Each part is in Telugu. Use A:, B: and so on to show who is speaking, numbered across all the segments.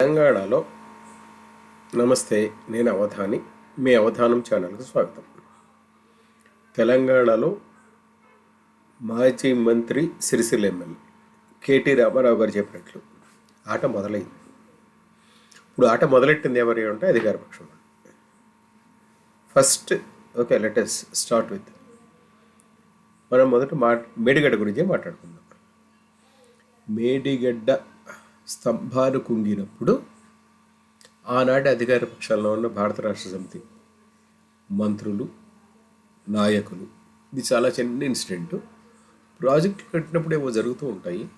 A: తెలంగాణలో నమస్తే నేను అవధాని. మీ అవధానం ఛానల్కు స్వాగతం. తెలంగాణలో మాజీ మంత్రి సిరిసిల్ల ఎమ్మెల్యే కేటీ రామారావు గారు చెప్పినట్లు ఆట మొదలైంది. ఇప్పుడు ఆట మొదలెట్టింది ఎవరి అంటే అధికార పక్షం. First okay let's start with మనం మొదట మా మేడిగడ్డ గురించే మాట్లాడుకుందాం. మేడిగడ్డ స్తంభాలు కుంగినప్పుడు ఆనాటి అధికార పక్షాల్లో ఉన్న భారత రాష్ట్ర సమితి మంత్రులు నాయకులు. ఇది చాలా చిన్న ఇన్సిడెంట్. ప్రాజెక్టులు కట్టినప్పుడు ఏవో జరుగుతూ ఉంటాయి.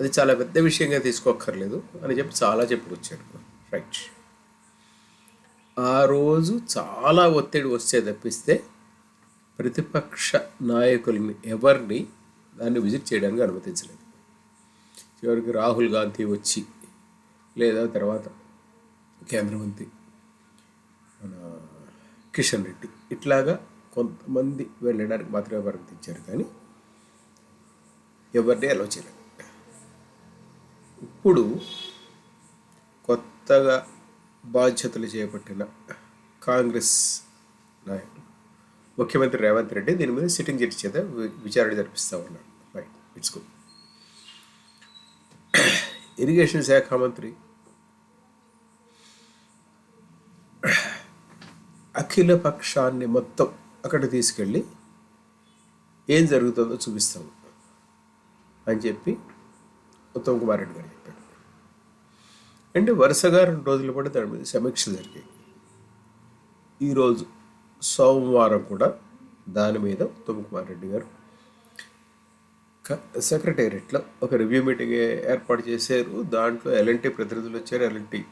A: అది చాలా పెద్ద విషయంగా తీసుకోక్కర్లేదు అని చెప్పి చాలా చెప్పుకొచ్చారు. రైట్ ఆ రోజు చాలా ఒత్తిడి వస్తే తప్పిస్తే ప్రతిపక్ష నాయకుల్ని ఎవరిని దాన్ని విజిట్ చేయడానికి అనుమతించలేదు. చివరికి రాహుల్ గాంధీ వచ్చి లేదా తర్వాత కేంద్ర మంత్రి మన కిషన్ రెడ్డి. ఇట్లాగా కొంతమంది వెళ్ళడానికి మాత్రమే పరిమితించారు కానీ ఎవరిని అలో చేయలేదు. ఇప్పుడు కొత్తగా బాధ్యతలు చేపట్టిన కాంగ్రెస్ నాయకుడు ముఖ్యమంత్రి రేవంత్ రెడ్డి దీని మీద సిట్టింగ్ జడ్జి చేత విచారణ జరిపిస్తూ ఉన్నాడు. రైట్ ఇట్స్ గుడ్ ఇరిగేషన్ శాఖ మంత్రి అఖిల పక్షాన్ని మొత్తం అక్కడ తీసుకెళ్ళి ఏం జరుగుతుందో చూపిస్తాము అని చెప్పి ఉత్తమ్ కుమార్ రెడ్డి గారు చెప్పాడు అంటే వరుసగా రెండు రోజులు కూడా దాని మీద సమీక్ష జరిగాయి. ఈరోజు సోమవారం కూడా దాని మీద ఉత్తమ్ కుమార్ రెడ్డి గారు సెక్రటేరియట్లో ఒక రివ్యూ మీటింగ్ ఏర్పాటు చేశారు. దాంట్లో ఎల్ఎన్టీ ప్రతినిధులు వచ్చారు. ఎల్ఎన్టీ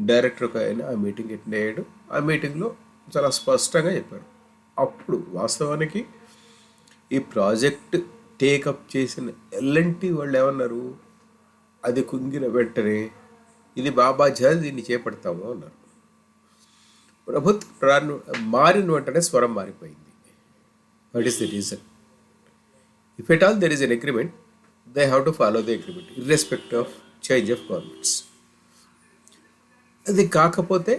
A: డైరెక్టర్ ఒక ఆయన ఆ మీటింగ్ అటెండ్ అయ్యాడు. ఆ మీటింగ్లో చాలా స్పష్టంగా చెప్పారు. అప్పుడు వాస్తవానికి ఈ ప్రాజెక్ట్ టేకప్ చేసిన ఎల్ఎన్టీ వాళ్ళు ఏమన్నారు? అది కుంగిన వెంటనే ఇది బాబాజా దీన్ని చేపడతాము అన్నారు. ప్రభుత్వం రాను మారిన వెంటనే స్వరం మారిపోయింది. What is the reason if at all there is an agreement they have to follow the agreement irrespective of change of governments అది కాకపోతే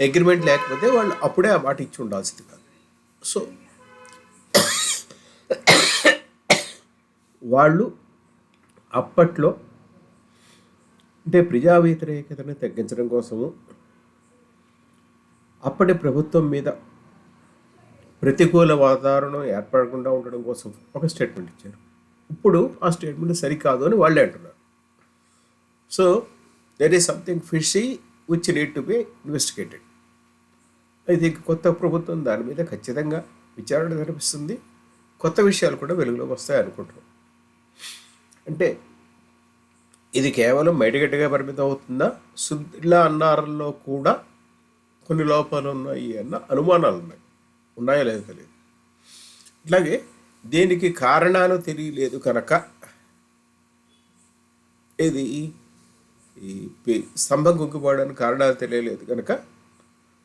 A: అగ్రిమెంట్ లేకపోతే వాళ్ళు అప్పుడే ఆ మాట ఇచ్చి ఉండాల్సింది కాదు. సో వాళ్ళు అప్పట్లో అంటే ప్రజా వ్యతిరేకతను తగ్గించడం కోసము అప్పటి ప్రభుత్వం మీద ప్రతికూల వాతావరణం ఏర్పడకుండా ఉండడం కోసం ఒక స్టేట్మెంట్ ఇచ్చారు. ఇప్పుడు ఆ స్టేట్మెంట్ సరికాదు అని వాళ్ళే అంటున్నారు. So there is something fishy which need to be investigated అయితే కొత్త ప్రభుత్వం దాని మీద ఖచ్చితంగా విచారణ జరిపిస్తుంది. కొత్త విషయాలు కూడా వెలుగులోకి వస్తాయి అనుకుంటున్నాం. అంటే ఇది కేవలం మైటిగట్టుగా పరిమితం అవుతుందా? ఇలా అన్నారంలో కూడా కొన్ని లోపాలు ఉన్నాయి అన్న అనుమానాలు ఉన్నాయి ఉన్నాయో లేదో తెలియదు. అట్లాగే దీనికి కారణాలు తెలియలేదు కనుక ఇది ఈ స్తంభం గుగ్గిపోవడానికి కారణాలు తెలియలేదు కనుక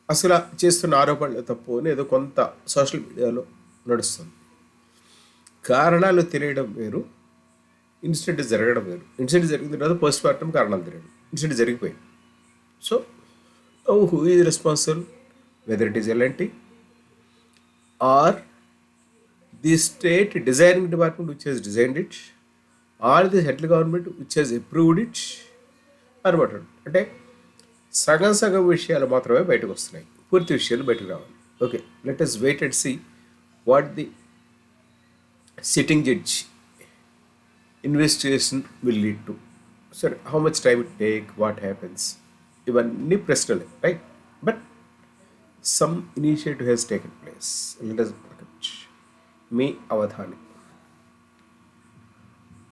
A: అసలు చేస్తున్న ఆరోపణలు తప్పు అని ఏదో కొంత సోషల్ మీడియాలో నడుస్తుంది. కారణాలు తెలియడం వేరు ఇన్సిడెంట్ జరగడం వేరు. ఇన్సిడెంట్ జరిగిన తర్వాత పోస్ట్ మార్టం కారణాలు తెలియడం ఇన్సిడెంట్ జరిగిపోయింది. So who is responsible whether it is ఎలాంటి or the state designing department which has designed it or the central government which has approved it అనమాట అంటే సగం సగం విషయాలు మాత్రమే బయటకు వస్తున్నాయి. పూర్తి విషయాలు బయటకు రావాలి. Okay let us wait and see what the sitting judge investigation will lead to సరే how much time it take what happens ఇవన్నీ ప్రశ్నలే right but some initiative has taken place let us me Avadhani